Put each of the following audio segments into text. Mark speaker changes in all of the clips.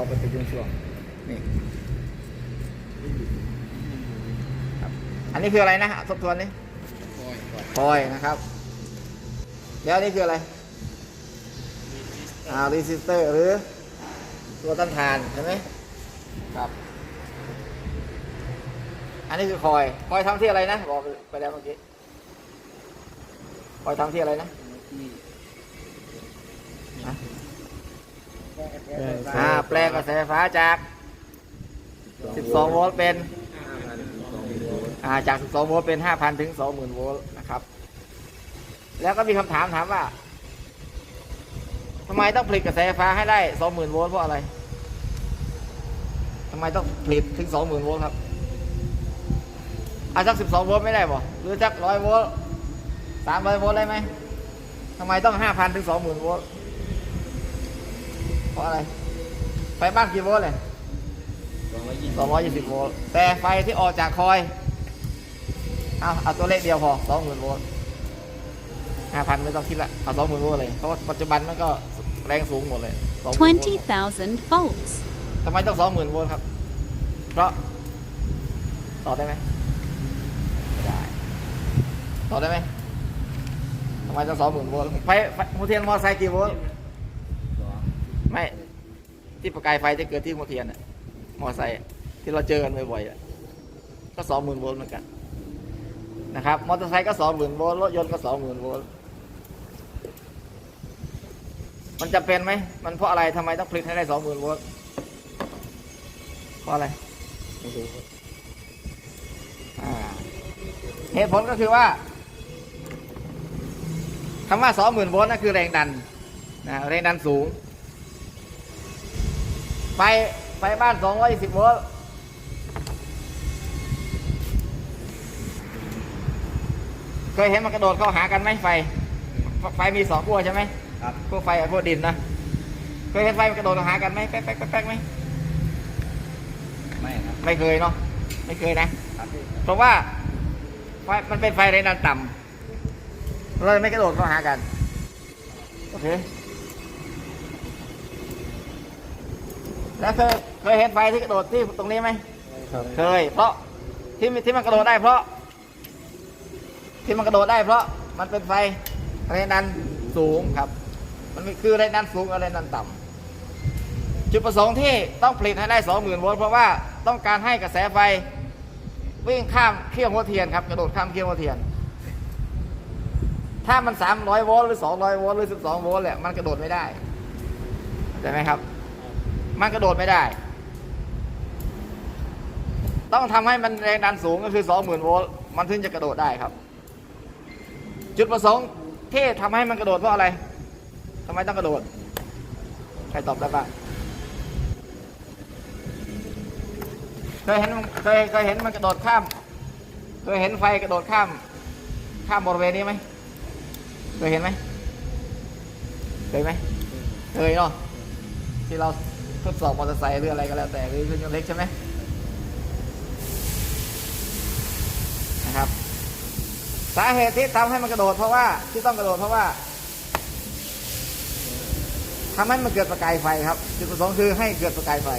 Speaker 1: อบไปเป็นช่วงๆนี่ครับอันนี้คืออะไรนะทบทวนนี่
Speaker 2: คอยคอย
Speaker 1: คอยนะครับ แล้วอันนี่คืออะไรอ่ารีสิสเตอร์หรือตัวต้านทานใช่ไหมครับ อันนี้คือคอยคอยทำที่อะไรนะ บอกไปแล้วเมื่อกี้คอยทำที่อะไรนะ
Speaker 2: ที่
Speaker 1: ฮะ
Speaker 2: แปลง
Speaker 1: อ่าแปลงกระแสไฟฟ้าจาก 12 โวลต์เป็นอ่าจาก 12 โวลต์เป็น 5,000 ถึง 20,000 โวลต์นะครับ แล้วก็มีคำถามถามว่าทำไมต้องผลิตกระแสไฟฟ้าให้ได้ 20,000 โวลต์เพราะอะไรทำไมต้องผลิตถึง 20,000 โวลต์ครับอาสัก 12 โวลต์ไม่ได้บ่หรือสัก 100 โวลต์300 โวลต์ได้ไหมทำไมต้อง 5,000 ถึง 20,000 โวลต์ ราะอะไร ไฟบ้านกี่โวลต์เลย
Speaker 2: สองร้อยยี่สิบ
Speaker 1: 220โวลต์แต่ไฟที่ออกจากคอย เอาเอาตัวเลขเดียวพอ20,000โวลต์5,000ไม่ต้องคิดละเอา20,000โวลต์เลยเพราะว่าปัจจุบันมันก็แรงสูงหมดเลย20,000โวลต์
Speaker 3: 20,000 volts.
Speaker 1: ทำไมต้อง20,000โวลต์ครับ เพราะ ต่อได้ไหมไม่ได้ ต่อได้ไหมทำไมต้อง20,000โวลต์ไฟไฟหัวเทียนมอเตอร์ไซค์กี่โวลต์
Speaker 2: สอง
Speaker 1: ไม่ที่ประกายไฟจะเกิดที่หัวเทียนอะมอไซค์ที่เราเจอกันบ่อยๆอะก็สองหมื่นโวลต์เหมือนกันนะครับมอเตอร์ไซค์ก็สองหมื่นโวลต์รถยนต์ก็สองหมื่นโวลต์มันจะเป็นไหมมันเพราะอะไรทำไมต้องผลิตให้ได้สองหมื่นโวลต์เพราะอะไร
Speaker 2: ไม่รู้
Speaker 1: เหตุผลก็คือว่าคำว่าสองหมื่นโวลต์นั่นคือแรงดันนะแรงดันสูง ไฟไฟบ้าน 220โวลต์เคยเห็นมันกระโดดเข้าหากันไหมไฟ ไฟมีสองขั้วใช่ไหม
Speaker 2: ครับ
Speaker 1: ขั้วไฟกับขั้วดินนะ เคยเห็นไฟมันกระโดดเข้าหากันไหมแป๊กแป๊กแป๊กแป๊กไหม
Speaker 2: ไม่ครับ
Speaker 1: ไม่เคยเนาะ ไม่เคยนะ
Speaker 2: ครับ
Speaker 1: เพราะว่าไฟมันเป็นไฟแรงดันต่ำเลยไม่กระโดดเข้าหากัน โอเค แล้วเคยเคยเห็นไฟที่กระโดดที่ตรงนี้ไหม
Speaker 2: ครับ
Speaker 1: เคย เพราะที่ที่มันกระโดดได้เพราะ ที่มันกระโดดได้เพราะมันเป็นไฟแรงดันสูงครับ มันคือแรงดันสูงกับแรงดันต่ำจุดประสงค์ที่ต้องผลิตให้ได้สองหมื่นโวลต์เพราะว่าต้องการให้กระแสไฟวิ่งข้ามเขี้ยวหัวเทียนครับกระโดดข้ามเขี้ยวหัวเทียน ถ้ามัน 300 โวลต์หรือ 200 โวลต์หรือ 12 โวลต์เนี่ยมันกระโดดไม่ได้เข้าใจไหมครับ มันกระโดดไม่ได้ ต้องทำให้มันแรงดันสูงก็คือ 20,000 โวลต์มันถึงจะกระโดดได้ครับ จุดประสงค์ที่ทำให้มันกระโดดเพราะอะไรทำไมต้องกระโดด ใครตอบได้บ้างเคยเห็นเคยเคยเห็นมันกระโดดข้าม เคยเห็นไฟกระโดดข้าม ข้ามบริเวณนี้ไหมเคยเห็นไหมเคยไหมเคยเนาะที่เรา ทดสอบมอเตอร์ไซค์หรืออะไรก็แล้วแต่หรือเครื่องยนต์เล็กใช่ไหมนะครับ สาเหตุที่ทำให้มันกระโดดเพราะว่าที่ต้องกระโดดเพราะว่าทำให้มันเกิดประกายไฟครับจุดประสงค์คือให้เกิดประกายไฟ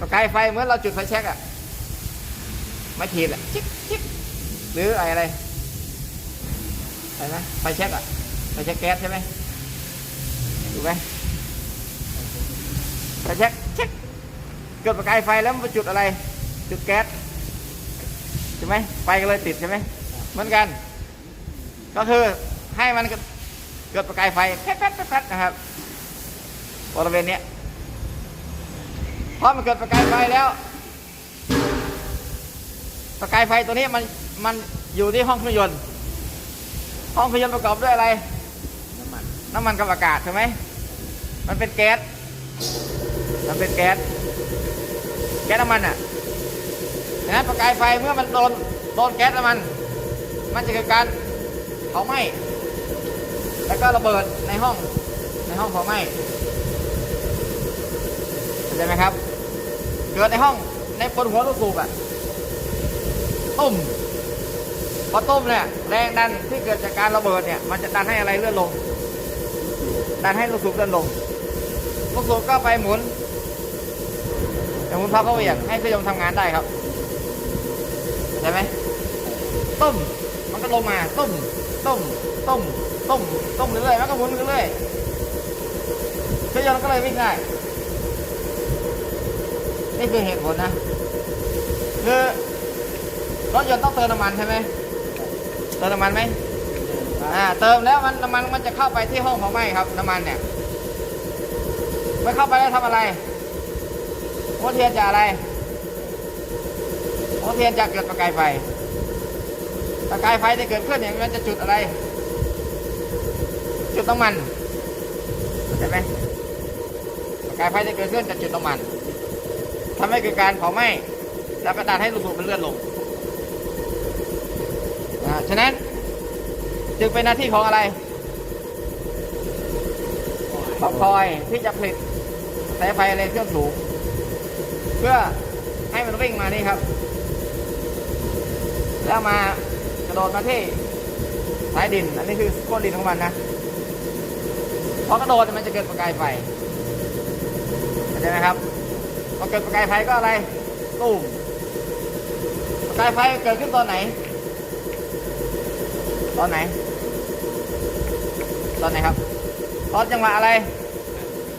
Speaker 1: ประกายไฟเหมือนเราจุดไฟแช็กอะไม่ขีดอะชิกชิกหรืออะไรอะไรอะไรนะไฟแช็กอะไฟแช็กแก๊สใช่ไหมถูกไหม ไฟแช็กเช็กเกิดประกายไฟแล้วมันไปจุดอะไร จุดแก๊สใช่ไหมไฟก็เลยติดใช่ไหมเหมือนกัน ก็คือให้มันเกิดประกายไฟแป๊ดแป๊ดแป๊ดแป๊ดนะครับบริเวณเนี้ยพอมันเกิดประกายไฟแล้ว ประกายไฟตัวนี้มันมันอยู่ที่ห้องเครื่องยนต์ ห้องเครื่องยนต์ประกอบด้วยอะไร
Speaker 2: น้ำมัน
Speaker 1: น้ำมันกับอากาศใช่ไหมมันเป็นแก๊ส มันเป็นแก๊ส แก๊สน้ำมันอะดังนั้นประกายไฟเมื่อมันโดนโดนแก๊สน้ำมัน มันจะเกิดการเผาไหม้แล้วก็ระเบิดในห้องในห้องเผาไหม้เข้าใจไหมครับ เกิดในห้องในบนหัวลูกสูบอะต้มพอต้มเนี่ยแรงดันที่เกิดจากการระเบิดเนี่ย มันจะดันให้อะไรเลื่อนลงดันให้ลูกสูบเลื่อนลงลูกสูบก็ไปหมุน แต่หมุนพับเข้าเหวี่ยงให้เครื่องยนต์ทำงานได้ครับเข้าใจไหมต้ม มันก็ลงมาต้ม ต้ม ต้ม ต้ม ต้มเรื่อยๆมันก็หมุนเรื่อยๆเครื่องยนต์ก็เลยวิ่งได้นี่คือเหตุผลนะคือรถยนต์ต้องเติมน้ำมันใช่ไหมเติมน้ำมันไหมอ่าเติมแล้วมันน้ำมันมันจะเข้าไปที่ห้องของไหม้ครับ น้ำมันเนี่ยไม่เข้าไปแล้วทำอะไร หัวเทียนจะอะไรหัวเทียนจะเกิดประกายไฟ ประกายไฟที่เกิดขึ้นเนี่ยมันจะจุดอะไร จุดน้ำมันเข้าใจไหมประกายไฟที่เกิดขึ้นจะจุดน้ำมันทำให้เกิดการเผาไหม้แล้วก็ดันให้ลูกสูบมันเลื่อนลงอ่าฉะนั้นจึงเป็นหน้าที่ของอะไรของคอยที่จะผลิตสายไฟแรเครื่องสูง พื่อให้มันวิ่งมานี่ครับ แล้วมากระโดดมาที่สายดิน อันนี้คือก้นดินของมันนะพอกระโดดมันจะเกิดประกายไฟเข้าใจไหมครับพอเกิดประกายไฟก็อะไรตุ้มประกายไฟเกิดขึ้นตอนไหน ตอนไหน ตอนไหนครับ ตอนจังหวะอะไร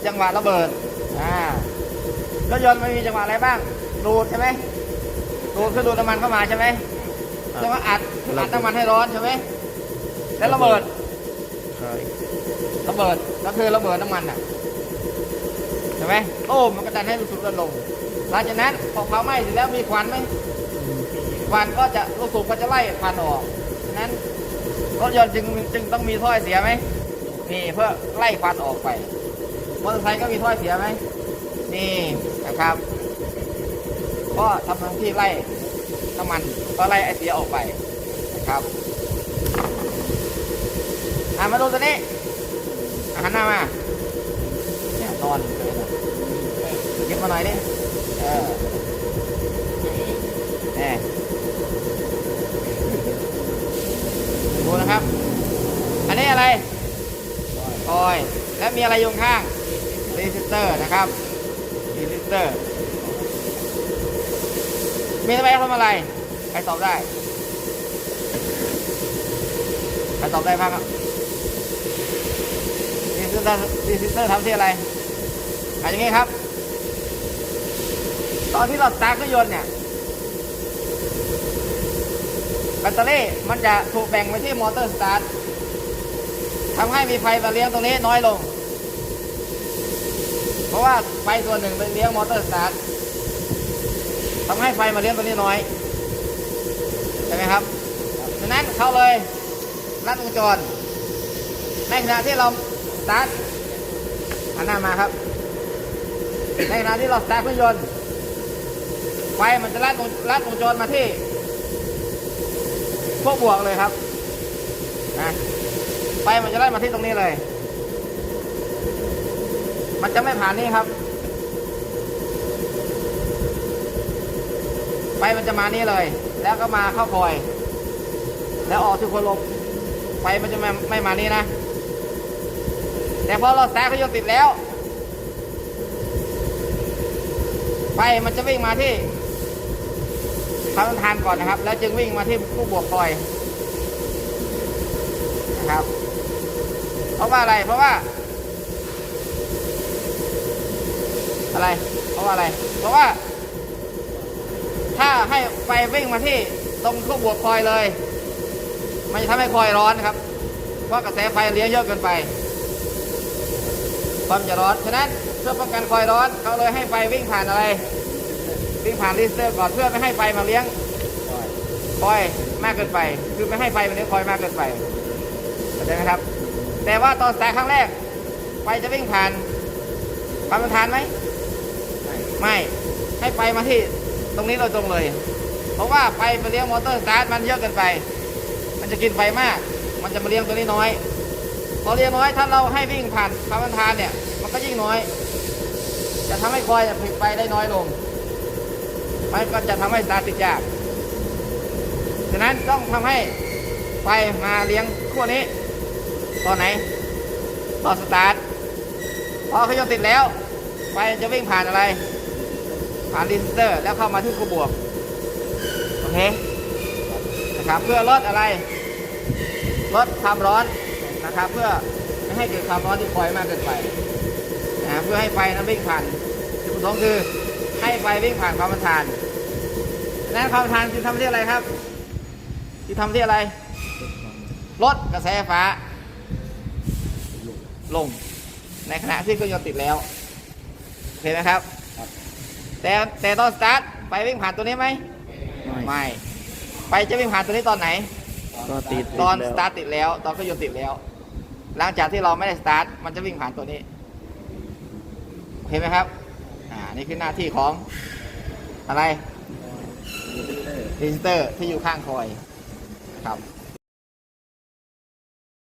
Speaker 1: จังหวะระเบิด อ่า รถยนต์มันมีจังหวะอะไรบ้างดูดใช่ไหมดูดคือดูดน้ำมันเข้ามาใช่ไหมจังหวะอัดอัดน้ำมันให้ร้อนใช่ไหมแล้วระเบิดระเบิดก็คือระเบิดน้ำมันอะใช่ไหมโอ้มันก็ดันให้ลูกสูบลดลงหลังจากนั้นพอเผาไหม้เสร็จแล้วมีควันไหมควันก็จะลูกสูบก็จะไล่ควันออกฉะนั้นรถยนต์จึงจึงต้องมีถ้อยเสียไหมนี่เพื่อไล่ควันออกไปมอเตอร์ไซค์ก็มีถ้อยเสียไหม นี่นะครับก็ทำหน้าที่ไล่น้ำมันก็ไล่ไอเสียออกไปนะครับอะมาดูตัวนี้อะหันหน้ามาเนี่ยนอนเลยนะยิบมาหน่อยดิเออนี่ดูนะครับ อันนี้อะไรคอย และมีอะไรอยู่ข้างรีสิสเตอร์นะครับ เตอร์มีทำไมทำอะไร ใครตอบได้ ใครตอบได้บ้างครับรีสิสเตอร์รีสิสเตอร์ทำที่อะไรอะอย่างงี้ครับ ตอนที่เราสตาร์ทเครื่องยนต์เนี่ยแบตเตอรี่มันจะถูกแบ่งไปที่มอเตอร์สตาร์ททำให้มีไฟมาเลี้ยงตรงนี้น้อยลง ราะว่าไฟส่วนหนึ่งไปเลี้ยงมอเตอร์สตาร์ททำให้ไฟมาเลี้ยงตรงนี้น้อยใช่ไหมครับฉะนั้นเขาเลยลัดวงจร ในขณะที่เราสตาร์ทหันหน้ามาครับ ในขณะที่เราสตาร์ทเครื่องยนต์ไฟมันจะลัดวงลัดวงจรมาที่พวกบวกเลยครับนะไฟมันจะลัดมาที่ตรงนี้เลย มันจะไม่ผ่านนี่ครับไฟมันจะมานี่เลย แล้วก็มาเข้าคอย แล้วออกที่คนลมไฟมันจะไม่ไม่มานี่นะ แต่พอเราแซงเขาโยนติดแล้วไฟมันจะวิ่งมาที่พามันทานก่อนนะครับ แล้วจึงวิ่งมาที่ผู้บวกคอยนะครับ เพราะว่าอะไรเพราะว่า อะไร เพราะว่าอะไร เพราะว่า ถ้าให้ไฟวิ่งมาที่ตรงผู้วบวกคอยเลย มันจะทำให้คอยร้อนครับ เพราะกระแสไฟเลี้ยงเยอะเกินไปความจะร้อน ฉะนั้นเพื่อป้องกันคอยร้อนเขาเลยให้ไฟวิ่งผ่านอะไร วิ่งผ่านรีสเตอร์ก่อนเพื่อไม่ให้ไฟมาเลี้ยงคอยมากเกินไป คือไม่ให้ไฟมันเลี้ยงคอยมากเกินไปเข้าใจไหมครับ แต่ว่าตอนสตาร์ครั้งแรกไฟจะวิ่งผ่านความมันทานไหม ไม่ให้ไฟมาที่ตรงนี้โดยตรงเลย เพราะว่าไฟมาเลี้ยงมอเตอร์สตาร์ทมันเยอะเกินไป มันจะกินไฟมาก มันจะมาเลี้ยงตัวนี้น้อย พอเลี้ยงน้อยถ้าเราให้วิ่งผ่านความันทานเนี่ย มันก็ยิ่งน้อย จะทำให้คอยผลิตไฟได้น้อยลง มันก็จะทำให้สตาร์ทติดยากฉะนั้นต้องทำให้ไฟมาเลี้ยงขั้วนี้ตอนไหนตอนสตาร์ทพอเขายนต์ติดแล้วไฟจะวิ่งผ่านอะไร ผ่านรีสิสเตอร์ แล้วเข้ามาที่คูบวก โอเค นะครับ เพื่อลดอะไร ลดความร้อนนะครับ เพื่อไม่ให้เกิดความร้อนที่คอยมากเกินไปนะเพื่อให้ไฟนั้นวิ่งผ่านจุดประสงค์คือให้ไฟวิ่งผ่านความทานนั้นความทานจะทำที่อะไรครับที่ทำที่อะไร ลดกระแสไฟฟ้า ลง ในขณะที่เครื่องยนต์ติดแล้วโอเคไหม
Speaker 2: ครับ
Speaker 1: แต่แต่ตอนสตาร์ทไฟวิ่งผ่านตัวนี้ไหม
Speaker 2: ไม่
Speaker 1: ไฟจะวิ่งผ่านตัวนี้ตอนไหน
Speaker 2: ก็ติด
Speaker 1: ตอน
Speaker 2: แล้ว
Speaker 1: สตาร์ทติดแล้ว ตอนเครื่องยนต์ติดแล้ว หลังจากที่เราไม่ได้สตาร์ทมันจะวิ่งผ่านตัวนี้โอเคไหมครับ อ่า นี่คือหน้าที่ของอะไรรีสิสเตอร์ที่อยู่ข้างคอยครับ